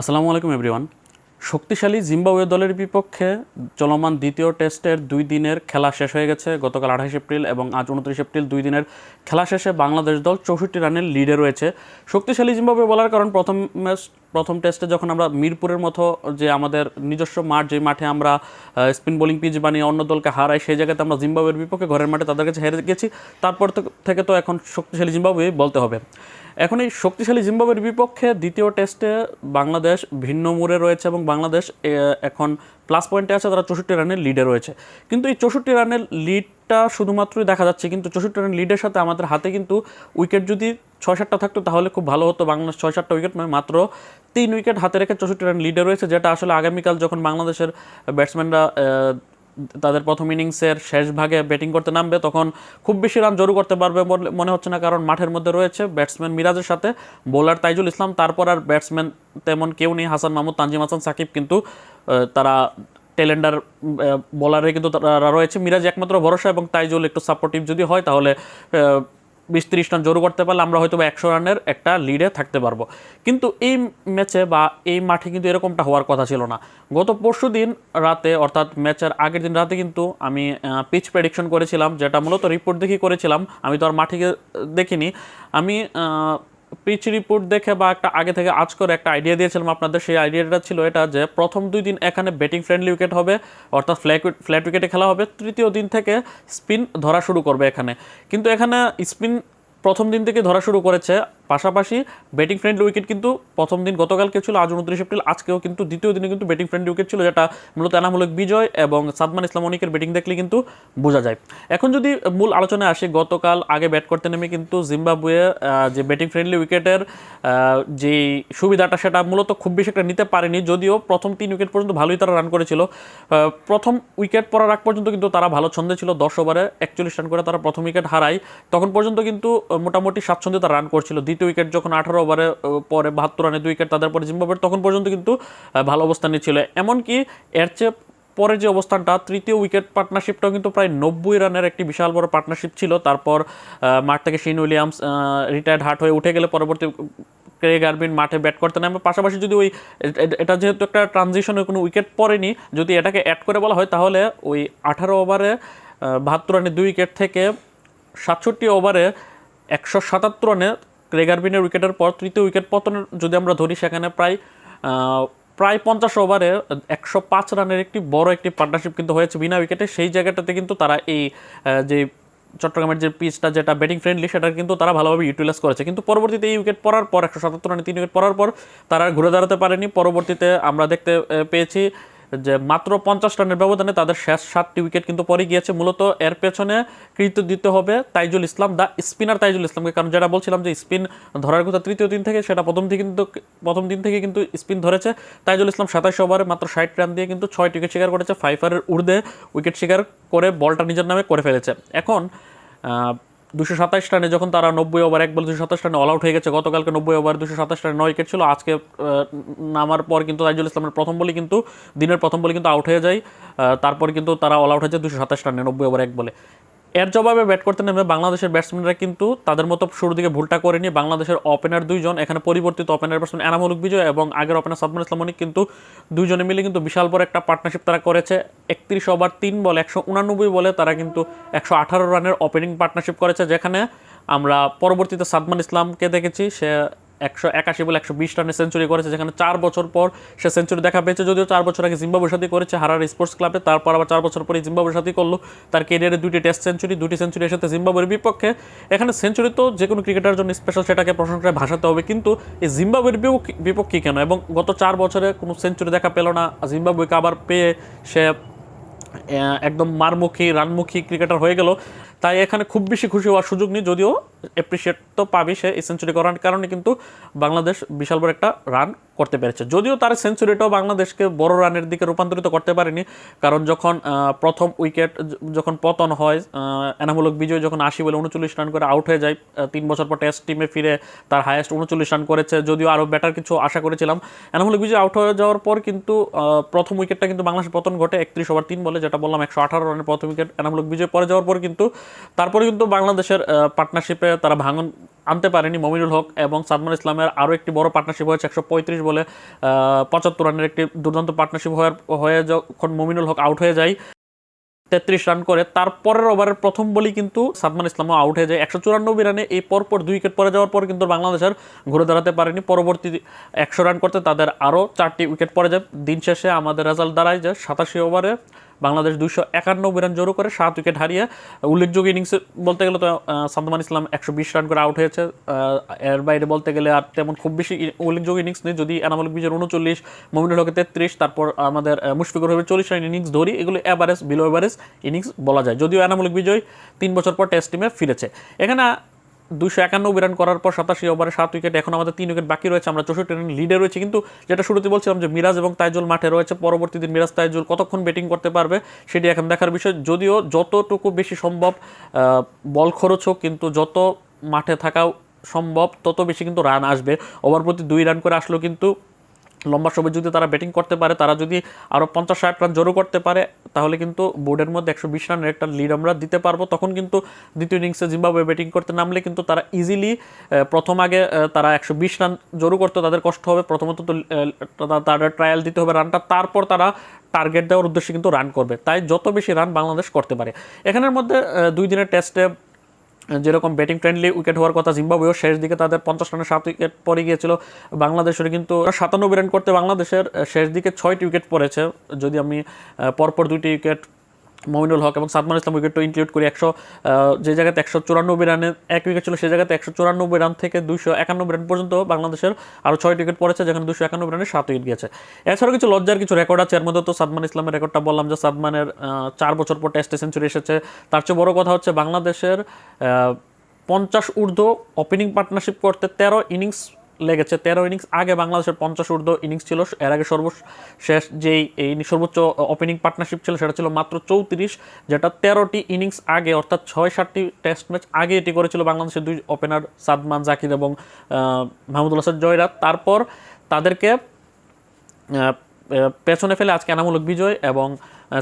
আসসালামু আলাইকুম এভরিওয়ান শক্তিশালী জিম্বাবুয়ে দলের বিপক্ষে চলমান দ্বিতীয় টেস্টের দুই দিনের খেলা শেষ হয়ে গেছে। গতকাল আঠাশ এপ্রিল এবং আজ উনত্রিশ এপ্রিল দুই দিনের খেলা শেষে বাংলাদেশ দল চৌষট্টি রানের লিডে রয়েছে। শক্তিশালী জিম্বাবুয়ে বলার কারণ প্রথম ম্যাচ প্রথম টেস্টে যখন আমরা মিরপুরের মতো যে আমাদের নিজস্ব মাঠ, যে মাঠে আমরা স্পিন বোলিং পিচ বানিয়ে অন্য দলকে হারাই, সেই জায়গাতে আমরা জিম্বাবুয়ের বিপক্ষে ঘরের মাঠে তাদের কাছে হেরে গেছি। তারপর থেকে তো এখন শক্তিশালী জিম্বাবুয়ে বলতে হবে। এখন এই শক্তিশালী জিম্বাবুয়ের বিপক্ষে দ্বিতীয় টেস্টে বাংলাদেশ ভিন্ন মোড়ে রয়েছে এবং বাংলাদেশ এখন প্লাস পয়েন্টে আছে, তারা চৌষট্টি রানের লিডে রয়েছে। কিন্তু এই চৌষট্টি রানের লিডটা শুধুমাত্রই দেখা যাচ্ছে, কিন্তু চৌষট্টি রানের লিডের সাথে আমাদের হাতে কিন্তু উইকেট যদি ছয় সাতটা থাকতো, তাহলে খুব ভালো হতো। বাংলাদেশ ছয় সাতটা উইকেট নয় মাত্র তিন উইকেট হাতে রেখে চৌষট্টি রান লিডে রয়েছে, যেটা আসলে আগামীকাল যখন বাংলাদেশের ব্যাটসম্যানরা তাদের প্রথম ইনিংসের শেষ ভাগে ব্যাটিং করতে নামবে, তখন খুব বেশি রান জড়ো করতে পারবে মনে হচ্ছে না, কারণ মাঠের মধ্যে রয়েছে ব্যাটসম্যান মিরাজের সাথে বোলার তাইজুল ইসলাম, তারপর আর ব্যাটসম্যান তেমন কেউ নেই, হাসান মাহমুদ, তানজিম হাসান, সাকিব কিন্তু তারা টেলেন্ডার বোলারে কিন্তু তারা রয়েছে। মিরাজ একমাত্র ভরসা এবং তাইজুল একটু সাপোর্টিভ যদি হয়, তাহলে বিশ তিরিশ রান জোর করতে পারলে আমরা হয়তো একশো রানের একটা লিডে থাকতে পারব। কিন্তু এই ম্যাচে বা এই মাঠে কিন্তু এরকমটা হওয়ার কথা ছিল না। গত পরশু দিন রাতে, অর্থাৎ ম্যাচের আগের দিন রাতে কিন্তু আমি পিচ প্রেডিকশন করেছিলাম, যেটা মূলত রিপোর্ট দেখি করেছিলাম। আমি তো আর মাঠে দেখিনি। আমি পিচ রিপোর্ট দেখে বা একটা আগে থেকে আজ করে একটা আইডিয়া দিয়েছিলাম আপনাদের, সেই আইডিয়াটা ছিল এটা যে প্রথম দুই দিন এখানে ব্যাটিং ফ্রেন্ডলি উইকেট হবে, অর্থাৎ ফ্ল্যাট ফ্ল্যাট উইকেটে খেলা হবে, তৃতীয় দিন থেকে স্পিন ধরা শুরু করবে এখানে। কিন্তু এখানে স্পিন প্রথম দিন থেকে ধরা শুরু করেছে পাশাপাশি ব্যাটিং ফ্রেন্ডলি উইকেট কিন্তু প্রথম দিন গতকালকে ছিল, আজ উনত্রিশ এপ্রিল, আজকেও কিন্তু দ্বিতীয় দিনে কিন্তু ব্যাটিং ফ্রেন্ডলি উইকেট ছিল, যেটা মূলত এনামূলক বিজয় এবং সাদমান ইসলাম অনিকের ব্যাটিং দেখলে কিন্তু বোঝা যায়। এখন যদি মূল আলোচনায় আসি, গতকাল আগে ব্যাট করতে নেমে কিন্তু জিম্বাবুয়ে যে ব্যাটিং ফ্রেন্ডলি উইকেটের যে সুবিধাটা, সেটা মূলত খুব বেশি একটা নিতে পারেনি, যদিও প্রথম তিন উইকেট পর্যন্ত ভালোই তারা রান করেছিল। প্রথম উইকেট পড়ার আগ পর্যন্ত কিন্তু তারা ভালো ছন্দে ছিল, দশ ওভারে একচল্লিশ রান করে তারা প্রথম উইকেট হারায়। তখন পর্যন্ত কিন্তু মোটামুটি স্বাচ্ছন্দ্যে তারা রান করছিল। দ্বিতীয় উইকেট যখন আঠারো ওভারে পরে বাহাত্তর রানে দুই উইকেট তাদের পরে জিম্বাবুয়ের, তখন পর্যন্ত কিন্তু ভালো অবস্থানে ছিল এমনকি এর চেয়ে পরের যে অবস্থানটা, তৃতীয় উইকেট পার্টনারশিপটাও কিন্তু প্রায় নব্বই রানের একটি বিশাল বড় পার্টনারশিপ ছিল। তারপর মাঠ থেকে শিন উইলিয়ামস রিটায়ার্ড হার্ট হয়ে উঠে গেলে পরবর্তী ক্রে আরবিন মাঠে ব্যাট করতে নামে পাশাপাশি যদি ওই এটা যেহেতু একটা ট্রানজিশনের কোনো উইকেট পড়েনি, যদি এটাকে অ্যাড করে বলা হয়, তাহলে ওই আঠারো ওভারে বাহাত্তর রানে দুই উইকেট থেকে সাতষট্টি ওভারে একশো সাতাত্তর রানে ক্রেগারবিনের উইকেটের পর, তৃতীয় উইকেট পতনের যদি আমরা ধরি, সেখানে প্রায় প্রায় পঞ্চাশ ওভারে একশো পাঁচ রানের একটি বড় একটি পার্টনারশিপ কিন্তু হয়েছে বিনা উইকেটে। সেই জায়গাটাতে কিন্তু তারা এই যে চট্টগ্রামের যে পিচটা যেটা ব্যাটিং ফ্রেন্ডলি সেটা কিন্তু তারা ভালোভাবে ইউটিলাইজ করেছে। কিন্তু পরবর্তীতে এই উইকেট পড়ার পর, একশো সাতাত্তর রানে তিন উইকেট পড়ার পর, তারা ঘুরে দাঁড়াতে পারেনি। পরবর্তীতে আমরা দেখতে পেয়েছি যে মাত্র পঞ্চাশ রানের ব্যবধানে তাদের শেষ সাতটি উইকেট কিন্তু পরে গিয়েছে। মূলত এর পেছনে কৃতিত্ব দিতে হবে তাইজুল ইসলাম, দা স্পিনার তাইজুল ইসলামকে। কারণ যেটা বলছিলাম যে স্পিন ধরার কথা তৃতীয় দিন থেকে, সেটা প্রথম দিন কিন্তু, প্রথম দিন থেকে কিন্তু স্পিন ধরেছে। তাইজুল ইসলাম সাতাশ ওভারে মাত্র ষাট রান দিয়ে কিন্তু ছয় উইকেট শিকার করেছে। ফাইফারের ঊর্ধ্বে উইকেট শিকার করে বলটা নিজের নামে করে ফেলেছে। এখন দুশো সাতাশ রানে যখন তারা নব্বই ওভার এক বল, দুশো সাতাশ রানে অল আউট হয়ে গেছে, গতকালকে নব্বই ওভার দুশো সাতাশ রানে নয় উইকেট ছিল। আজকে নামার পর কিন্তু তাইজুল ইসলামের প্রথম বলে কিন্তু, দিনের প্রথম বলে কিন্তু আউট হয়ে যায়। তারপর কিন্তু তারা অল আউট হয়েছে দুশো সাতাশ রানে নব্বই ওভার এক বলে। এর জবাবে ব্যাট করতে নেমে বাংলাদেশের ব্যাটসম্যানরা কিন্তু তাদের মতো শুরুর দিকে ভুলটা করেনি বাংলাদেশের ওপেনার দুইজন, এখানে পরিবর্তিত ওপেনার ব্যাটসম্যান এনামুলুক বিজয় এবং আগের ওপেনার সাদমান ইসলাম অনিক কিন্তু দুইজনে মিলে কিন্তু বিশাল বড় একটা পার্টনারশিপ তারা করেছে। একত্রিশ ওভার তিন বল, একশো উনানব্বই বলে তারা কিন্তু একশো আঠারো রানের ওপেনিং পার্টনারশিপ করেছে, যেখানে আমরা পরবর্তীতে সাদমান ইসলামকে দেখেছি, সে একশো একাশি বলে একশো বিশ রানে সেঞ্চুরি করেছে, যেখানে চার বছর পর সে সেঞ্চুরি দেখা পেয়েছে, যদিও চার বছর আগে জিম্বাবুয়ের সাথে করেছে হারার স্পোর্টস ক্লাবে, তারপর আবার চার বছর পরে জিম্বাবুয়ের সাথে করল। তার কেরিয়ারে দুটি টেস্ট সেঞ্চুরি দুটি সেঞ্চুরি সাথে জিম্বাবুয়ের বিপক্ষে। এখানে সেঞ্চুরি তো যে কোনো ক্রিকেটার জন্য স্পেশাল সেটাকে প্রশংসায় ভাসাতে হবে, কিন্তু এই জিম্বাবুয়ের বিপক্ষে কেন? এবং গত চার বছরে কোনো সেঞ্চুরি দেখা পেল না জিম্বাবুয়েকে আবার পেয়ে সে একদম মারমুখী, রানমুখী ক্রিকেটার হয়ে গেল। তাই এখানে খুব বেশি খুশি হওয়ার সুযোগ নেই, যদিও অ্যাপ্রিসিয়েট তো পাবে সে এই সেঞ্চুরি করার কারণে, কিন্তু বাংলাদেশ বিশাল বড় একটা রান করতে পেরেছে। যদিও তার সেঞ্চুরিটাও বাংলাদেশকে বড় রানের দিকে রূপান্তরিত করতে পারেনি, কারণ যখন প্রথম উইকেট যখন পতন হয় এনামূলক বিজয় যখন আশি বলে উনচল্লিশ রান করে আউট হয়ে যায় তিন বছর পর টেস্ট টিমে ফিরে তার হায়েস্ট উনচল্লিশ রান করেছে, যদিও আরও ব্যাটার কিছু আশা করেছিলাম। এনামূলক বিজয় আউট হয়ে যাওয়ার পর কিন্তু প্রথম উইকেটটা কিন্তু বাংলাদেশের পতন ঘটে একত্রিশ ওভার তিন বলে, যেটা বললাম একশো আঠারো রানের প্রথম উইকেট এনামূলক বিজয় পরে যাওয়ার পর কিন্তু, তারপরে কিন্তু বাংলাদেশের পার্টনারশিপে তারা ভাঙন আনতে পারেনি মমিনুল হক এবং সাদমান ইসলামের আরও একটি বড় পার্টনারশিপ হয়েছে একশো পঁয়ত্রিশ বলে পঁচাত্তর রানের একটি দুর্দান্ত পার্টনারশিপ হওয়ার হয়ে যখন মমিনুল হক আউট হয়ে যায়, তেত্রিশ রান করে তারপরের ওভারের প্রথম বলই কিন্তু সাদমান ইসলামও আউট হয়ে যায়। একশো চুরানব্বই রানে এই পরপর দুই উইকেট পরে যাওয়ার পর কিন্তু বাংলাদেশের ঘুরে দাঁড়াতে পারেনি। পরবর্তী একশো রান করতে তাদের আরও চারটি উইকেট পরে যায়। দিন শেষে আমাদের রেজাল্ট দাঁড়ায় যে সাতাশি ওভারে বাংলাদেশ দুইশো একানব্বই রান জোরো করে সাত উইকেট হারিয়ে উল্লেখযোগ্য ইনিংস বলতে গেলে তো আহ, সাদমান ইসলাম একশো বিশ রান করে আউট হয়েছে। এর বাইরে বলতে গেলে আর তেমন খুব বেশি উল্লেখযোগ্য ইনিংস নেই। যদি এনামুল বিজয়ের উনচল্লিশ মমিনুল হকের তেত্রিশ তারপর আমাদের মুশফিকুর রহিমের চল্লিশ রান ইনিংস ধরি এগুলো অ্যাভারেজ বিলো অ্যাভারেজ ইনিংস বলা যায়। যদিও এনামুল বিজয় তিন বছর পর টেস্ট টিমে ফিরেছে। এখানে দুশো একানব্বই রান করার পর সাতাশি ওভারে সাত উইকেট এখন আমাদের তিন উইকেট বাকি রয়েছে। আমরা চৌষট্টি রান লিডে রয়েছে। কিন্তু যেটা শুরুতে বলছিলাম যে মিরাজ এবং তাইজুল মাঠে রয়েছে পরবর্তী দিন মিরাজ তাইজুল কতক্ষণ ব্যাটিং করতে পারবে সেটি এখন দেখার বিষয়। যদিও যতটুকু বেশি সম্ভব বল খরচ হোক, কিন্তু যত মাঠে থাকা সম্ভব, তত বেশি কিন্তু রান আসবে। ওভার প্রতি দুই রান করে আসলেও কিন্তু লম্বা সময় যদি তারা ব্যাটিং করতে পারে, তারা যদি আরও পঞ্চাশ ষাট রান জোরও করতে পারে, তাহলে কিন্তু বোর্ডের মধ্যে একশো বিশ রানের একটা লিড আমরা দিতে পারব। তখন কিন্তু দ্বিতীয় ইনিংসে জিম্বাবুয়ে ব্যাটিং করতে নামলে কিন্তু তারা ইজিলি প্রথম আগে তারা একশো বিশ রান জোরও করতে, তাদের কষ্ট হবে। প্রথমত তো তাদের ট্রায়াল দিতে হবে রানটা তারপর তারা টার্গেট দেওয়ার উদ্দেশ্যে কিন্তু রান করবে। তাই যত বেশি রান বাংলাদেশ করতে পারে। এখানের মধ্যে দুই দিনের টেস্টে যেরকম ব্যাটিং ফ্রেন্ডলি উইকেট হওয়ার কথা জিম্বাবুয়েও শেষ দিকে তাদের পঞ্চাশ রানের সাত উইকেট পরে গিয়েছিল বাংলাদেশের। কিন্তু সাতানব্বই রান করতে বাংলাদেশের শেষ দিকে ছয়টি উইকেট পড়েছে। যদি আমি পরপর দুইটি উইকেট মমিনুল হক এবং সাদমান ইসলাম উইকেটও ইনক্লুড করি একশো যে জায়গাতে একশো চুরানব্বই রানে এক উইকেট ছিল সেই জায়গাতে একশো চুরানব্বই রান থেকে দুশো একানব্বই রান পর্যন্ত বাংলাদেশের আরও ছয়টি উইকেট পড়েছে, যেখানে দুশো একানব্বই রানে সাত উইকেট গিয়েছে। এছাড়াও কিছু লজ্জার কিছু রেকর্ড আছে, এর মধ্যে তো সাদমান ইসলামের রেকর্ডটা বললাম যে সাদমানের চার বছর পর টেস্টে সেঞ্চুরি এসেছে। তার চেয়ে বড় কথা হচ্ছে বাংলাদেশের পঞ্চাশ ঊর্ধ্ব ওপেনিং পার্টনারশিপ করতে তেরো ইনিংস লেগেছে তেরো ইনিংস আগে বাংলাদেশের পঞ্চাশ ঊর্ধ্ব ইনিংস ছিল। এর আগে সর্বশেষ যেই, এই সর্বোচ্চ ওপেনিং পার্টনারশিপ ছিল সেটা ছিল মাত্র চৌত্রিশ, যেটা তেরোটি ইনিংস আগে, অর্থাৎ ছয় সাতটি টেস্ট ম্যাচ আগে এটি করেছিল বাংলাদেশের দুই ওপেনার সাদমান জাকির এবং মাহমুদুল হাসান জয়রাত। তারপর তাদেরকে পেছনে ফেলে আজকে এনামূলক বিজয় এবং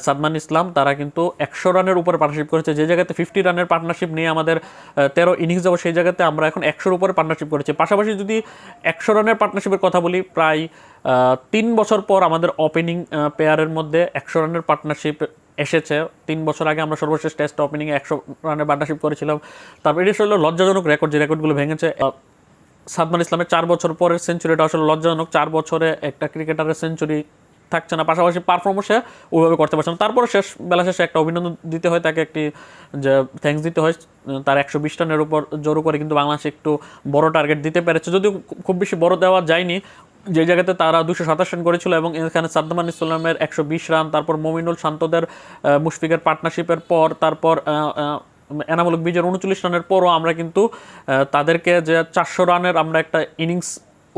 সাদমান ইসলাম, তারা কিন্তু একশো রানের উপরে পার্টনারশিপ করেছে। যে জায়গাতে ফিফটি রানের পার্টনারশিপ নিয়ে আমাদের তেরো ইনিংস যাব, সেই জায়গাতে আমরা এখন একশোর উপরে পার্টনারশিপ করেছি। পাশাপাশি যদি একশো রানের পার্টনারশিপের কথা বলি, প্রায় তিন বছর পর আমাদের ওপেনিং পেয়ারের মধ্যে একশো রানের পার্টনারশিপ এসেছে। তিন বছর আগে আমরা সর্বশেষ টেস্ট ওপেনিংয়ে একশো রানের পার্টনারশিপ করেছিলাম। তারপর এটি আসলে লজ্জাজনক রেকর্ড যে রেকর্ডগুলো ভেঙেছে। সাদমান ইসলামের চার বছর পরের সেঞ্চুরিটা আসলে লজ্জাজনক। চার বছরে একটা ক্রিকেটারের সেঞ্চুরি থাকছে না। পাশাপাশি পারফরমেন্সে ওইভাবে করতে পারছে না। তারপরে শেষ, বেলা শেষে একটা অভিনন্দন দিতে হয়, তাকে একটি যে থ্যাঙ্কস দিতে হয়, তার একশো বিশ রানের উপর জোর করে। কিন্তু বাংলাদেশ একটু বড় টার্গেট দিতে পেরেছে। যদিও খুব বেশি বড় দেওয়া যায়নি, যে জায়গাতে তারা দুশো সাতাশ রান করেছিল এবং এখানে সাদ্দামান ইসলামের একশো বিশ রান তারপর মমিনুল শান্তদের মুশফিকের পার্টনারশিপের পর, তারপর এনামূলক বিজয়ের উনচল্লিশ রানের পরও আমরা কিন্তু তাদেরকে যে চারশো রানের আমরা একটা ইনিংস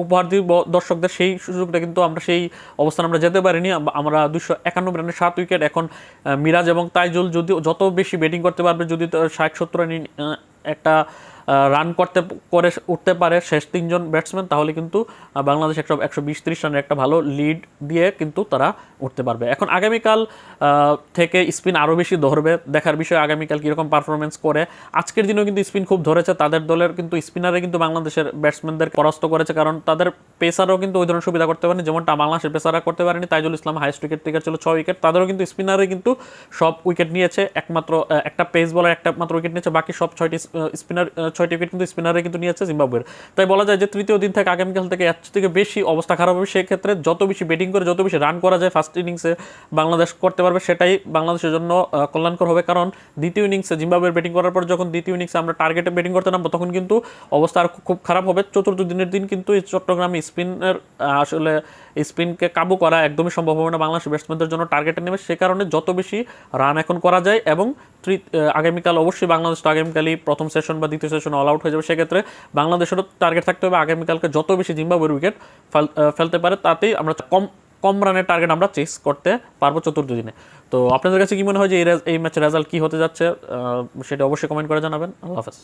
উপহার দিব দর্শকদের, সেই সুযোগটা কিন্তু আমরা সেই অবস্থান আমরা যেতে পারিনি। আমরা দুশো একানব্বই রানের সাত উইকেট, এখন মিরাজ এবং তাইজুল যদি যত বেশি ব্যাটিং করতে পারবে, যদি ষাট সত্তর রান একটা রান করতে, করে উঠতে পারে শেষ তিনজন ব্যাটসম্যান তাহলে কিন্তু বাংলাদেশ একশো একশো বিশ ত্রিশ রানের একটা ভালো লিড দিয়ে কিন্তু তারা উঠতে পারবে। এখন আগামীকাল থেকে স্পিন আরও বেশি ধরবে। দেখার বিষয় আগামীকাল কীরকম পারফরমেন্স করে। আজকের দিনেও কিন্তু স্পিন খুব ধরেছে। তাদের দলের কিন্তু স্পিনারে কিন্তু বাংলাদেশের ব্যাটসম্যানদের পরাস্ত করেছে। কারণ তাদের পেসারও কিন্তু ওই ধরনের সুবিধা করতে পারেনি। যেমনটা বাংলাদেশের পেসাররা করতে পারেনি। Taijul Islam highest wicket taker ছিল ছয় উইকেট তাদেরও কিন্তু স্পিনারে কিন্তু সব উইকেট নিয়েছে। একমাত্র একটা পেস বলার একটা মাত্র উইকেট নিয়েছে। বাকি সব ছয়টি স্পিনার ছয়টি উইকেট কিন্তু স্পিনারে কিন্তু নিয়েছে জিম্বাবুয়ের। তাই বলা যায় যে তৃতীয় দিন থেকে আগামীকাল থেকে এর থেকে বেশি অবস্থা খারাপ হবে। সেক্ষেত্রে যত বেশি ব্যাটিং করে, যত বেশি রান করা যায় ফার্স্ট ইনিংসে বাংলাদেশ করতে পারবে, সেটাই বাংলাদেশের জন্য কল্যাণকর হবে। কারণ দ্বিতীয় ইনিংসে জিম্বাবুয়ের ব্যাটিং করার পর যখন দ্বিতীয় ইনিংসে আমরা টার্গেটে ব্যাটিং করতে নামবো, তখন কিন্তু অবস্থা আর খুব খারাপ হবে। চতুর্থ দিনের দিন কিন্তু এই চট্টগ্রামে স্পিনের আসলে স্পিনকে কাবু করা একদমই সম্ভব হবে না বাংলাদেশ ব্যাটসম্যানদের জন্য টার্গেটে নেবে সে কারণে যত বেশি রান এখন করা যায় এবং আগামীকাল অবশ্যই বাংলাদেশ তো আগামীকালই প্রথম সেশন বা দ্বিতীয় সেশন অল আউট হয়ে যাবে। সেক্ষেত্রে বাংলাদেশেরও টার্গেট থাকতে হবে। আগামীকালকে যত বেশি জিম্বাবুয়ের উইকেট ফেলতে পারে তাতেই আমরা কম কম রানের টার্গেট আমরা চেস করতে পারব চতুর্থ দিনে। তো আপনাদের কাছে কি মনে হয় যে এই ম্যাচের রেজাল্ট কি হতে যাচ্ছে? সেটা অবশ্যই কমেন্ট করে জানাবেন। আল্লাহ হাফেজ।